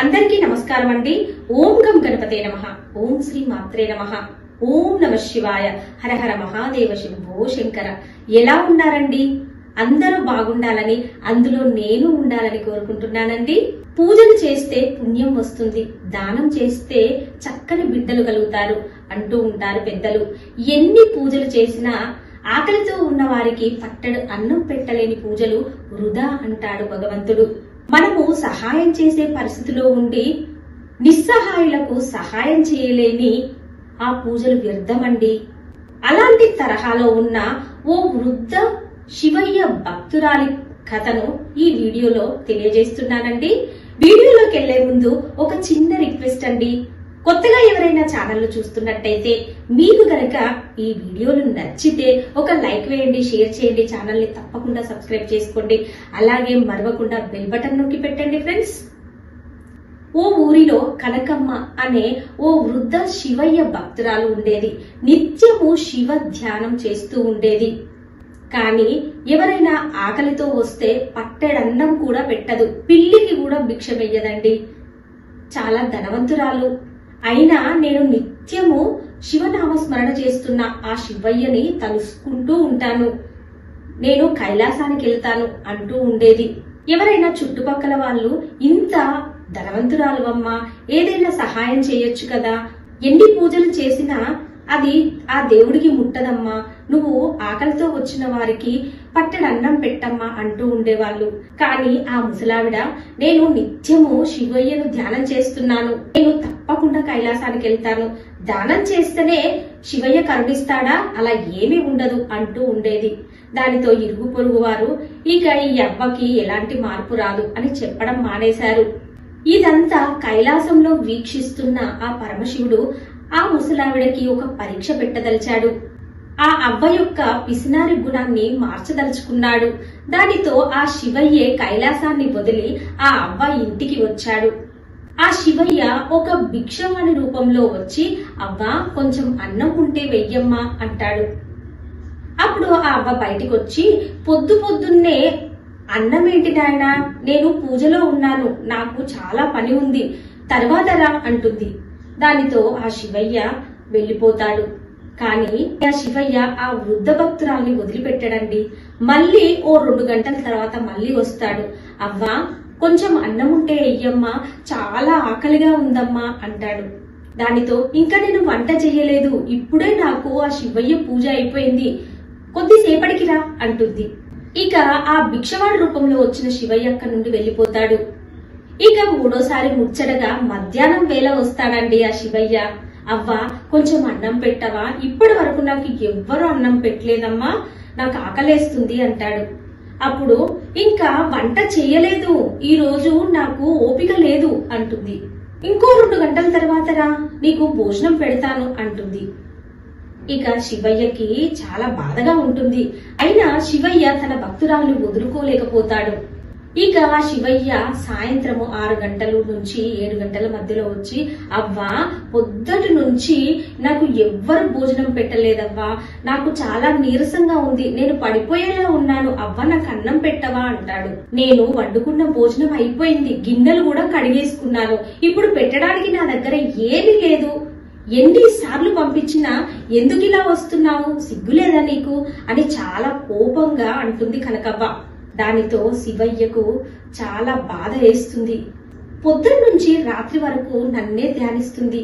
అందరికీ నమస్కారం అండి ఓం గం గణపతే నమ. ఓం శ్రీ మాత్రే నమ. ఓం నమ శివాయ. హర హర మహాదేవ శివో శంకర. ఎలా ఉన్నారండి? అందరూ బాగుండాలని అందులో నేను ఉండాలని కోరుకుంటున్నానండి. పూజలు చేస్తే పుణ్యం వస్తుంది. దానం చేస్తే చక్కని బిడ్డలు కలుగుతారు అంటూ ఉంటారు పెద్దలు. ఎన్ని పూజలు చేసినా ఆకలితో ఉన్న వారికి పట్టడు అన్నం పెట్టలేని పూజలు వృధా అంటాడు భగవంతుడు. మనము సహాయం చేసే పరిస్థితిలో ఉండి నిస్సహాయులకు సహాయం చేయలేని ఆ పూజలు వ్యర్థమండి. అలాంటి తరహాలో ఉన్న ఓ వృద్ధ శివయ్య భక్తురాలి కథను ఈ వీడియోలో తెలియజేస్తున్నానండి. వీడియోలోకి వెళ్ళే ముందు ఒక చిన్న రిక్వెస్ట్ అండి. కొత్తగా ఎవరైనా ఛానల్ చూస్తున్నట్టయితే మీకు గనక ఈ వీడియోలు నచ్చితే ఒక లైక్ వేయండి షేర్ చేయండి ఛానల్ని తప్పకుండా సబ్స్క్రైబ్ చేసుకోండి. అలాగే మరవకుండా బెల్ బటన్ నొక్కి పెట్టండి ఫ్రెండ్స్ ఓ ఊరిలో కనకమ్మ అనే ఓ వృద్ధ శివయ్య భక్తురాలు ఉండేది. నిత్యము శివ ధ్యానం చేస్తూ ఉండేది. కానీ ఎవరైనా ఆకలితో వస్తే పట్టెడన్నం కూడా పెట్టదు. పిల్లికి కూడా భిక్ష వెయ్యదండి. చాలా ధనవంతురాలు. అయినా నేను నిత్యము శివనామ స్మరణ చేస్తున్న ఆ శివయ్యని తలుసుకుంటూ ఉంటాను. నేను కైలాసానికి వెళ్తాను అంటూ ఉండేది. ఎవరైనా చుట్టుపక్కల వాళ్ళు ఇంత ధనవంతురాలు అమ్మా ఏదైనా సహాయం చేయొచ్చు కదా? ఎన్ని పూజలు చేసినా అది ఆ దేవుడికి ముట్టదమ్మా. నువ్వు ఆకలితో వచ్చిన వారికి పట్టెడు అన్నం పెట్టమ్మా అంటూ ఉండేవాళ్ళు. కానీ ఆ ముసలావిడ నేను నిత్యము శివయ్యను ధ్యానం చేస్తున్నాను. నేను తప్పకుండా కైలాసానికి వెళ్తాను. దానం చేస్తేనే శివయ్య కరుణిస్తాడా? అలా ఏమీ ఉండదు అంటూ ఉండేది. దానితో ఇరుగు పొరుగు వారు ఇక ఈ అవ్వకి ఎలాంటి మార్పు రాదు అని చెప్పడం మానేశారు. ఇదంతా కైలాసంలో వీక్షిస్తున్న ఆ పరమశివుడు ఆ ముసలావిడకి ఒక పరీక్ష పెట్టదలిచాడు. ఆ అవ్వ యొక్క పిసినారి గుణాన్ని మార్చదలుచుకున్నాడు. దానితో ఆ శివయ్యే కైలాసాన్ని వదిలి ఆ అవ్వ ఇంటికి వచ్చాడు. ఆ శివయ్య ఒక భిక్షమని రూపంలో వచ్చి అవ్వ కొంచెం అన్నం ఉంటే వెయ్యమ్మా అంటాడు. అప్పుడు ఆ అవ్వ బయటికి వచ్చి పొద్దు పొద్దున్నే అన్నం ఏంటి నాయన? నేను పూజలో ఉన్నాను నాకు చాలా పని ఉంది తర్వాత రా అంటుంది. దానితో ఆ శివయ్య వెళ్ళిపోతాడు. కానీ ఆ శివయ్య ఆ వృద్ధ భక్తురాల్ని వదిలిపెట్టడండి. మళ్ళీ ఓ రెండు గంటల తర్వాత మళ్ళీ వస్తాడు. అవ్వా కొంచెం అన్నం ఉంటే అయ్యమ్మా చాలా ఆకలిగా ఉందమ్మా అంటాడు. దానితో ఇంకా నేను వంట చెయ్యలేదు. ఇప్పుడే నాకు ఆ శివయ్య పూజ అయిపోయింది. కొద్దిసేపటికి రా అంటుంది. ఇక ఆ భిక్షవాడి రూపంలో వచ్చిన శివయ్య అక్కడి నుండి వెళ్ళిపోతాడు. ఇక మూడోసారి ముచ్చటగా మధ్యాహ్నం వేళ వస్తాడండి ఆ శివయ్య. అవ్వ కొంచెం అన్నం పెట్టవా? ఇప్పటి వరకు నాకు ఎవ్వరు అన్నం పెట్టలేదమ్మా. నాకు ఆకలేస్తుంది అంటాడు. అప్పుడు ఇంకా వంట చేయలేదు ఈ రోజు నాకు ఓపిక లేదు అంటుంది. ఇంకో రెండు గంటల తర్వాత రా నీకు భోజనం పెడతాను అంటుంది. ఇక శివయ్యకి చాలా బాధగా ఉంటుంది. అయినా శివయ్య తన భక్తురాలు వదులుకోలేకపోతాడు. ఇక శివయ్య సాయంత్రము ఆరు గంటల నుంచి ఏడు గంటల మధ్యలో వచ్చి అవ్వా పొద్దుటి నుంచి నాకు ఎవ్వరు భోజనం పెట్టలేదవ్వా? నాకు చాలా నీరసంగా ఉంది. నేను పడిపోయేలా ఉన్నాను. అవ్వ నాకు అన్నం పెట్టవా? అంటాడు. నేను వండుకున్న భోజనం అయిపోయింది. గిన్నెలు కూడా కడిగేసుకున్నాను. ఇప్పుడు పెట్టడానికి నా దగ్గర ఏమీ లేదు. ఎన్ని సార్లు పంపించినా ఎందుకు ఇలా వస్తున్నావు? సిగ్గులేదా నీకు? అని చాలా కోపంగా అంటుంది కనకవ్వ. దానితో శివయ్యకు చాలా బాధ వేస్తుంది. పొద్దున్న నుంచి రాత్రి వరకు నన్నే ధ్యానిస్తుంది.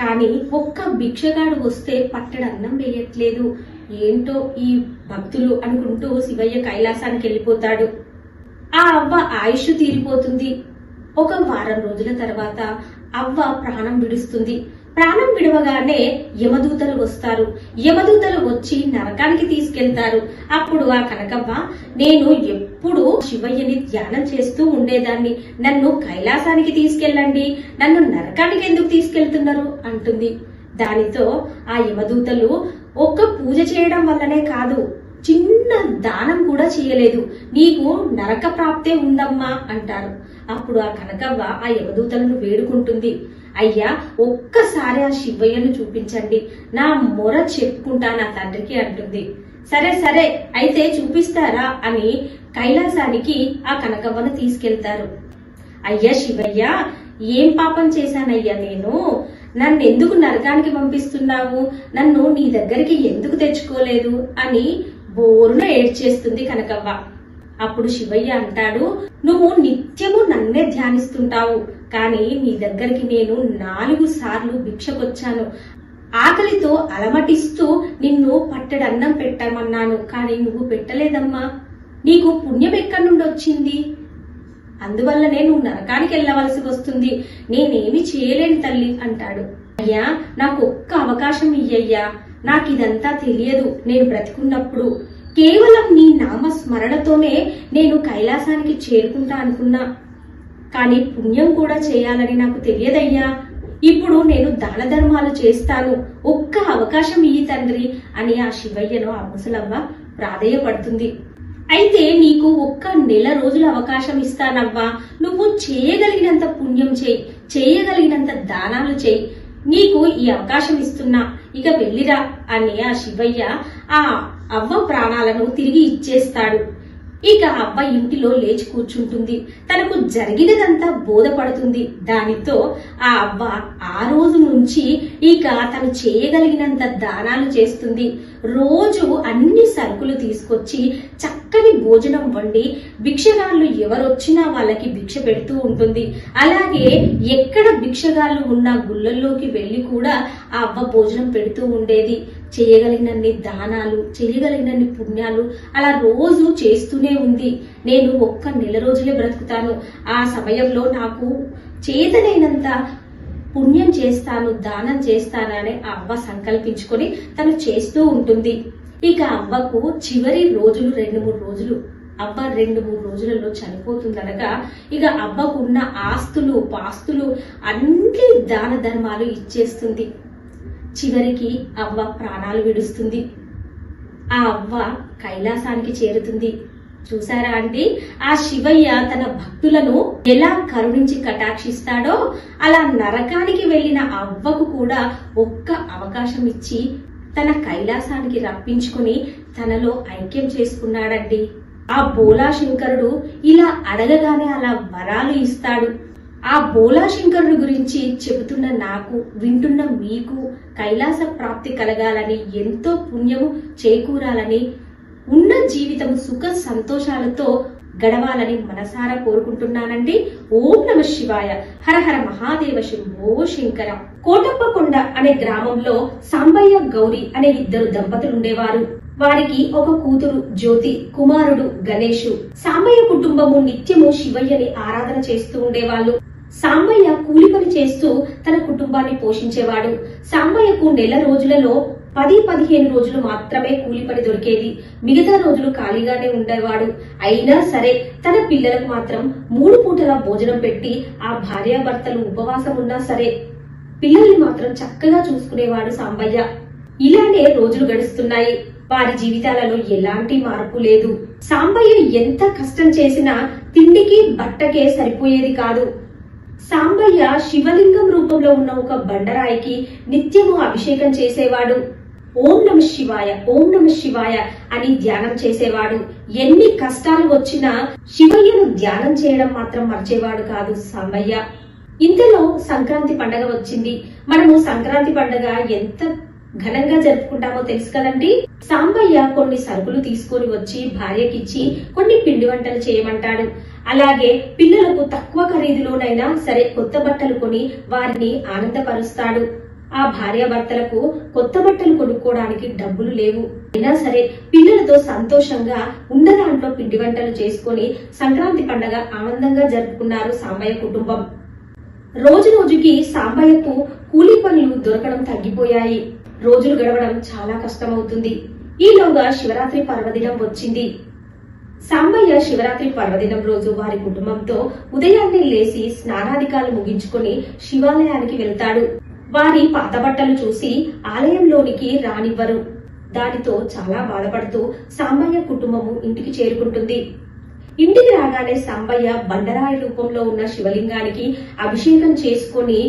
కానీ ఒక్క భిక్షగాడు వస్తే పట్టడు అన్నం వేయట్లేదు. ఏంటో ఈ భక్తులు అనుకుంటూ శివయ్య కైలాసానికి వెళ్ళిపోతాడు. ఆ అవ్వ ఆయుష్ తీరిపోతుంది. ఒక వారం రోజుల తర్వాత అవ్వ ప్రాణం విడుస్తుంది. ప్రాణం విడవగానే యమదూతలు వస్తారు. యమదూతలు వచ్చి నరకానికి తీసుకెళ్తారు. అప్పుడు ఆ కనకవ్వ నేను ఎప్పుడు శివయ్యని ధ్యానం చేస్తూ ఉండేదాన్ని. నన్ను కైలాసానికి తీసుకెళ్ళండి. నన్ను నరకానికి ఎందుకు తీసుకెళ్తున్నారు? అంటుంది. దానితో ఆ యమదూతలు ఒక్క పూజ చేయడం వల్లనే కాదు. చిన్న దానం కూడా చేయలేదు. నీకు నరక ప్రాప్తే ఉందమ్మా అంటారు. అప్పుడు ఆ కనకవ్వ ఆ యమదూతలను వేడుకుంటుంది. అయ్యా ఒక్కసారి ఆ శివయ్యను చూపించండి. నా మొర చెప్పుకుంటా నా తండ్రికి అంటుంది. సరే సరే అయితే చూపిస్తారా అని కైలాసానికి ఆ కనకవ్వను తీసుకెళ్తారు. అయ్యా శివయ్య ఏం పాపం చేశానయ్యా నేను? నన్ను ఎందుకు నరకానికి పంపిస్తున్నావు? నన్ను నీ దగ్గరికి ఎందుకు తెచ్చుకోలేదు? అని బోరున ఏడ్చేస్తుంది కనకవ్వ. అప్పుడు శివయ్య అంటాడు నువ్వు నిత్యము నన్నే ధ్యానిస్తుంటావు. కానీ నీ దగ్గరికి నేను నాలుగు సార్లు భిక్షకొచ్చాను. ఆకలితో అలమటిస్తూ నిన్ను పట్టెడన్నం పెట్టమన్నాను. కానీ నువ్వు పెట్టలేదమ్మా. నీకు పుణ్యం ఎక్కడి నుండి వచ్చింది? అందువల్లనే నువ్వు నరకానికి వెళ్ళవలసి వస్తుంది. నేనేమి చేయలేను తల్లి అంటాడు. అయ్యా నాకు ఒక్క అవకాశం ఇయ్యయ్యా. నాకు ఇదంతా తెలియదు. నేను బ్రతికున్నప్పుడు. కేవలం నీ నామస్మరణతోనే నేను కైలాసానికి చేరుకుంటా అనుకున్నా. కానీ పుణ్యం కూడా చేయాలని నాకు తెలియదయ్యా. ఇప్పుడు నేను దాన ధర్మాలు చేస్తాను. ఒక్క అవకాశం ఇయ్యి తండ్రి అని ఆ శివయ్యను ఆ ముసలవ్వ ప్రాధేయపడుతుంది. అయితే నీకు ఒక్క నెల రోజుల అవకాశం ఇస్తానవ్వా. నువ్వు చేయగలిగినంత పుణ్యం చేయి. చేయగలిగినంత దానాలు చేయి. నీకు ఈ అవకాశం ఇస్తున్నా. ఇక వెళ్ళిరా అని ఆ శివయ్య ఆ అవ్వ ప్రాణాలను తిరిగి ఇచ్చేస్తాడు. ఇక అవ్వ ఇంటిలో లేచి కూర్చుంటుంది. తనకు జరిగినదంతా బోధపడుతుంది. దానితో ఆ అవ్వ ఆ రోజు నుంచి ఇక తను చేయగలిగినంత దానాలు చేస్తుంది. రోజు అన్ని సరుకులు తీసుకొచ్చి చక్కని భోజనం వండి భిక్షగాళ్ళు ఎవరొచ్చినా వాళ్ళకి భిక్ష పెడుతూ ఉంటుంది. అలాగే ఎక్కడ భిక్షగాళ్ళు ఉన్న గుళ్ళల్లోకి వెళ్ళి కూడా ఆ అవ్వ భోజనం పెడుతూ ఉండేది. చేయగలిగినన్ని దానాలు చేయగలిగినన్ని పుణ్యాలు అలా రోజు చేస్తూనే ఉంది. నేను ఒక్క నెల రోజులే బ్రతుకుతాను. ఆ సమయంలో నాకు చేతనైనంత పుణ్యం చేస్తాను దానం చేస్తానని ఆ అవ్వ సంకల్పించుకొని తను చేస్తూ ఉంటుంది. ఇక అవ్వకు చివరి రోజులు రెండు మూడు రోజులు. అవ్వ రెండు మూడు రోజులలో చనిపోతుందనగా ఇక అవ్వకున్న ఆస్తులు పాస్తులు అన్ని దాన ధర్మాలు ఇచ్చేస్తుంది. చివరికి అవ్వ ప్రాణాలు విడుస్తుంది. ఆ అవ్వ కైలాసానికి చేరుతుంది. చూసారా అండి ఆ శివయ్య తన భక్తులను ఎలా కరుణించి కటాక్షిస్తాడో అలా నరకానికి వెళ్ళిన అవ్వకు కూడా ఒక్క అవకాశం ఇచ్చి తన కైలాసానికి రప్పించుకుని తనలో ఐక్యం చేసుకున్నాడండి. ఆ బోలా శంకరుడు ఇలా అడగగానే అలా వరాలు ఇస్తాడు. ఆ బోలా శంకరుని గురించి చెబుతున్న నాకు వింటున్న మీకు కైలాస ప్రాప్తి కలగాలని ఎంతో పుణ్యము చేకూరాలని ఉన్న జీవితం సుఖ సంతోషాలతో గడవాలని మనసారా కోరుకుంటున్నానండి. ఓం నమ శివాయ. హర హర మహాదేవ శంభో శంకర. కోటప్పకొండ అనే గ్రామంలో సాంబయ్య గౌరి అనే ఇద్దరు దంపతులు ఉండేవారు వారికి ఒక కూతురు జ్యోతి కుమారుడు గణేషు. సాంబయ్య కుటుంబము నిత్యము శివయ్యని ఆరాధన చేస్తూ ఉండేవాళ్ళు. సాంబయ్య కూలి పని చేస్తూ తన కుటుంబాన్ని పోషించేవాడు. సాంబయ్యకు నెల రోజులలో పది పదిహేను రోజులు మాత్రమే కూలి పని దొరికేది. మిగతా రోజులు ఖాళీగానే ఉండేవాడు. అయినా సరే తన పిల్లలకు మాత్రం మూడు పూటల భోజనం పెట్టి ఆ భార్యాభర్తలు ఉపవాసం ఉన్నా సరే పిల్లల్ని మాత్రం చక్కగా చూసుకునేవాడు సాంబయ్య. ఇలానే రోజులు గడుస్తున్నాయి. వారి జీవితాలలో ఎలాంటి మార్పు లేదు. సాంబయ్య ఎంత కష్టం చేసినా తిండికి బట్టకే సరిపోయేది కాదు. సాంబయ్య శివలింగం రూపంలో ఉన్న ఒక బండరాయికి నిత్యము అభిషేకం చేసేవాడు. ఓం నమ శివాయ ఓం నమ శివాయ అని ధ్యానం చేసేవాడు. ఎన్ని కష్టాలు వచ్చినా శివయ్యను ధ్యానం చేయడం మాత్రం మర్చేవాడు కాదు సాంబయ్య. ఇంతలో సంక్రాంతి పండగ వచ్చింది. మనము సంక్రాంతి పండగ ఎంత ఘనంగా జరుపుకుంటామో తెలుసు కదండి? సాంబయ్య కొన్ని సరుకులు తీసుకొని వచ్చి భార్యకిచ్చి కొన్ని పిండి వంటలు చేయమంటాడు. అలాగే పిల్లలకు తక్కువ ఖరీదులోనైనా సరే కొత్త బట్టలు కొని వారిని ఆనందపరుస్తాడు. ఆ భార్యాభర్తలకు కొత్త బట్టలు కొనుక్కోవడానికి డబ్బులు లేవు. అయినా సరే పిల్లలతో సంతోషంగా ఉన్న దాంట్లో పిండి వంటలు చేసుకొని సంక్రాంతి పండగ ఆనందంగా జరుపుకున్నారు సాంబయ్య కుటుంబం. రోజు రోజుకి సాంబయ్యకు కూలీ పనులు దొరకడం తగ్గిపోయాయి. రోజులు గడవడం చాలా కష్టమవుతుంది. ఈలోగా శివరాత్రి పర్వదినం వచ్చింది. సాంబయ్య శివరాత్రి పర్వదినం రోజు వారి కుటుంబంతో ఉదయాన్నే లేచి స్నానాధికాలు ముగించుకొని శివాలయానికి వెళ్తాడు. వారి పాత బట్టలు చూసి ఆలయంలోనికి రానివ్వరు. దానితో చాలా బాధపడుతూ సాంబయ్య కుటుంబము ఇంటికి చేరుకుంటుంది. ఇంటికి రాగానే సాంబయ్య బండరాయి రూపంలో ఉన్న శివలింగానికి అభిషేకం చేసుకొని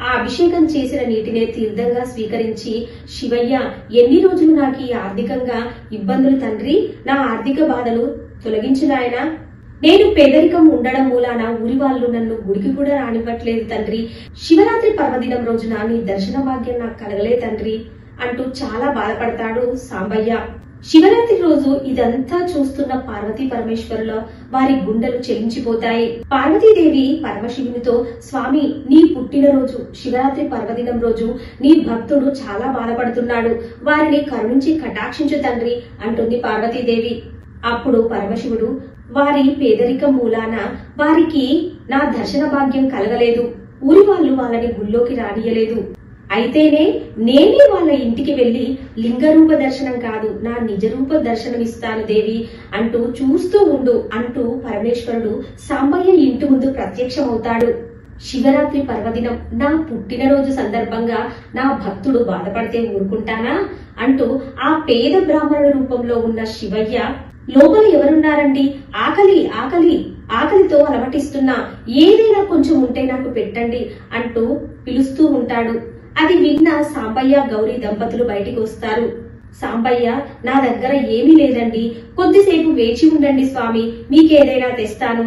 ఆ అభిషేకం చేసిన నీటినే తీర్థంగా స్వీకరించి శివయ్య ఎన్ని రోజులు నాకు ఈ ఆర్థికంగా ఇబ్బందులు తండ్రి? నా ఆర్థిక బాధలు తొలగించినాయన నేను పేదరికం ఉండడం మూలాన ఊరి వాళ్ళు నన్ను గుడికి కూడా రానివ్వట్లేదు తండ్రి. శివరాత్రి పర్వదినం రోజున నీ దర్శన భాగ్యం నాకు కలగలే తండ్రి అంటూ చాలా బాధపడతాడు సాంబయ్య. శివరాత్రి రోజు ఇదంతా చూస్తున్న పార్వతీ పరమేశ్వరుల వారి గుండెలు చెలించిపోతాయి. పార్వతీదేవి పరమశివునితో స్వామి నీ పుట్టినరోజు శివరాత్రి పర్వదినం రోజు నీ భక్తుడు చాలా బాధపడుతున్నాడు. వారిని కరుణించి కటాక్షించు తండ్రి అంటుంది పార్వతీదేవి. అప్పుడు పరమశివుడు వారి పేదరికం మూలాన వారికి నా దర్శన భాగ్యం కలగలేదు. ఊరి వాళ్ళు వాళ్ళని గుళ్ళోకి రానియలేదు అయితేనే నేనే వాళ్ళ ఇంటికి వెళ్ళి లింగరూప దర్శనం కాదు నా నిజరూప దర్శనం ఇస్తాను దేవి అంటూ చూస్తూ ఉండు అంటూ పరమేశ్వరుడు సాంబయ్య ఇంటి ముందు ప్రత్యక్షమవుతాడు. శివరాత్రి పర్వదినం నా పుట్టినరోజు సందర్భంగా నా భక్తుడు బాధపడితే ఊరుకుంటానా? అంటూ ఆ పేద బ్రాహ్మణుల రూపంలో ఉన్న శివయ్య లోపల ఎవరున్నారండి? ఆకలి ఆకలి ఆకలితో అలమటిస్తున్నా ఏదైనా కొంచెం ఉంటే నాకు పెట్టండి అంటూ పిలుస్తూ ఉంటాడు. అది విన్న సాంబయ్య గౌరీ దంపతులు బయటికి వస్తారు. సాంబయ్య నా దగ్గర ఏమీ లేదండి. కొద్దిసేపు వేచి ఉండండి స్వామి మీకేదైనా తెస్తాను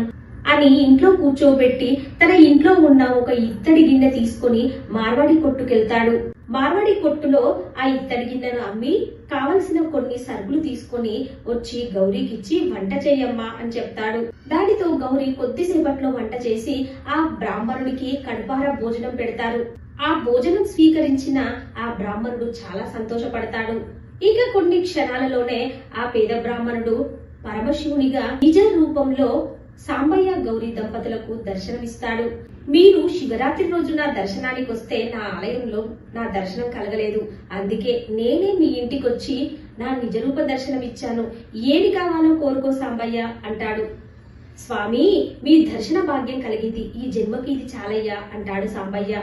అని ఇంట్లో కూర్చోబెట్టి తన ఇంట్లో ఉన్న ఒక ఇత్తడి గిన్నె తీసుకొని మార్వాడి కొట్టుకెళ్తాడు. మార్వాడి కొట్టులో ఆ ఇత్తడి గిన్నెను అమ్మి కావలసిన కొన్ని సరుకులు తీసుకొని వచ్చి గౌరీకిచ్చి వంట చేయమ్మా అని చెప్తాడు. దానితో గౌరీ కొద్దిసేపట్లో వంట చేసి ఆ బ్రాహ్మణుడికి కడుపార భోజనం పెడతారు. ఆ భోజనం స్వీకరించిన ఆ బ్రాహ్మణుడు చాలా సంతోషపడతాడు. ఇక కొన్ని క్షణాలలోనే ఆ పేద బ్రాహ్మణుడు పరమశివునిగా నిజ రూపంలో సాంబయ్య గౌరీ దంపతులకు దర్శనమిస్తాడు. మీరు శివరాత్రి రోజు నా దర్శనానికి వస్తే నా ఆలయంలో నా దర్శనం కలగలేదు. అందుకే నేనే మీ ఇంటికి వచ్చి నా నిజరూప దర్శనం ఇచ్చాను ఏమి కావాలో కోరుకో సాంబయ్య అంటాడు. స్వామి మీ దర్శన భాగ్యం కలిగింది. ఈ జన్మకి ఇది చాలయ్యా అంటాడు సాంబయ్య.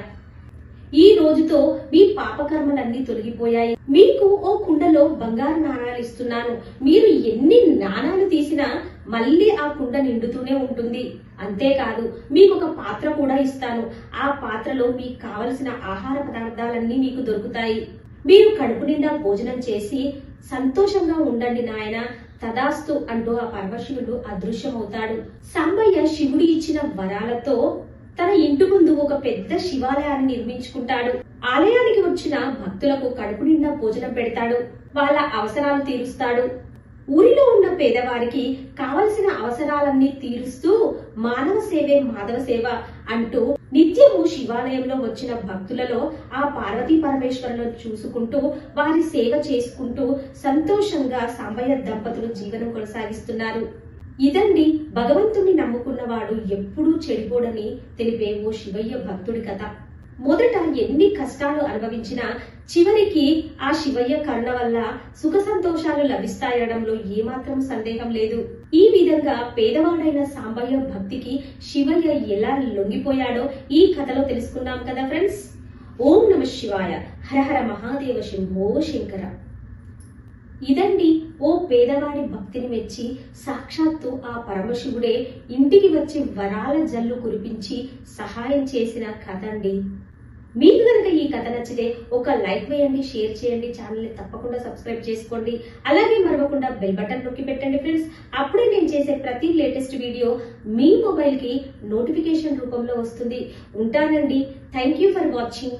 ఈ రోజుతో మీ పాపకర్మలన్నీ తొలగిపోయాయి. మీకు ఓ కుండలో బంగారు నాణాలు ఇస్తున్నాను. మీరు ఎన్ని నాణాలు తీసినా మళ్ళీ ఆ కుండ నిండుతూనే ఉంటుంది. అంతేకాదు మీకు ఒక పాత్ర కూడా ఇస్తాను. ఆ పాత్రలో మీకు కావలసిన ఆహార పదార్థాలన్నీ మీకు దొరుకుతాయి. మీరు కడుపు నిండా భోజనం చేసి సంతోషంగా ఉండండి నాయన. తదాస్తు అంటూ ఆ పరమశివుడు అదృశ్యమవుతాడు. సంబయ్య శివుడి ఇచ్చిన వరాలతో తన ఇంటి ముందు ఒక పెద్ద శివాలయాన్ని నిర్మించుకుంటాడు. ఆలయానికి వచ్చిన భక్తులకు కడుపు నిండా భోజనం పెడతాడు. వాళ్ళ అవసరాలు తీరుస్తాడు. ఊరిలో ఉన్న పేదవారికి కావలసిన అవసరాలన్నీ తీరుస్తూ మానవ సేవే మాధవ సేవ అంటూ నిత్యము శివాలయంలో వచ్చిన భక్తులలో ఆ పార్వతీ పరమేశ్వరులను చూసుకుంటూ వారి సేవ చేసుకుంటూ సంతోషంగా సాంబయ్య దంపతులు జీవనం కొనసాగిస్తున్నారు. ఇదండి భగవంతుణ్ణి నమ్ముకున్నవాడు ఎప్పుడూ చెడిపోడని తెలిపే ఓ శివయ్య భక్తుడి కథ. మొదట ఎన్ని కష్టాలు అనుభవించినా చివరికి ఆ శివయ్య కరుణ వల్ల సుఖ సంతోషాలు లభిస్తాయనడంలో ఏమాత్రం సందేహం లేదు. ఈ విధంగా పేదవాడైన సాంబయ్య భక్తికి శివయ్య ఎలా లొంగిపోయాడో ఈ కథలో తెలుసుకున్నాం కదా ఫ్రెండ్స్. ఓం నమ శివాయ. హర హర మహాదేవ శంభో శంకర. ఇదండి ఓ పేదవాడి భక్తిని మెచ్చి సాక్షాత్తు ఆ పరమశివుడే ఇంటికి వచ్చి వరాల జల్లు కురిపించి సహాయం చేసిన కథ అండి మీకు కనుక ఈ కథ నచ్చితే ఒక లైక్ వేయండి షేర్ చేయండి ఛానల్ని తప్పకుండా సబ్స్క్రైబ్ చేసుకోండి. అలాగే మరవకుండా బెల్ బటన్ నొక్కి పెట్టండి ఫ్రెండ్స్. అప్పుడే నేను చేసే ప్రతి లేటెస్ట్ వీడియో మీ మొబైల్కి నోటిఫికేషన్ రూపంలో వస్తుంది. ఉంటానండి. Thank you for watching.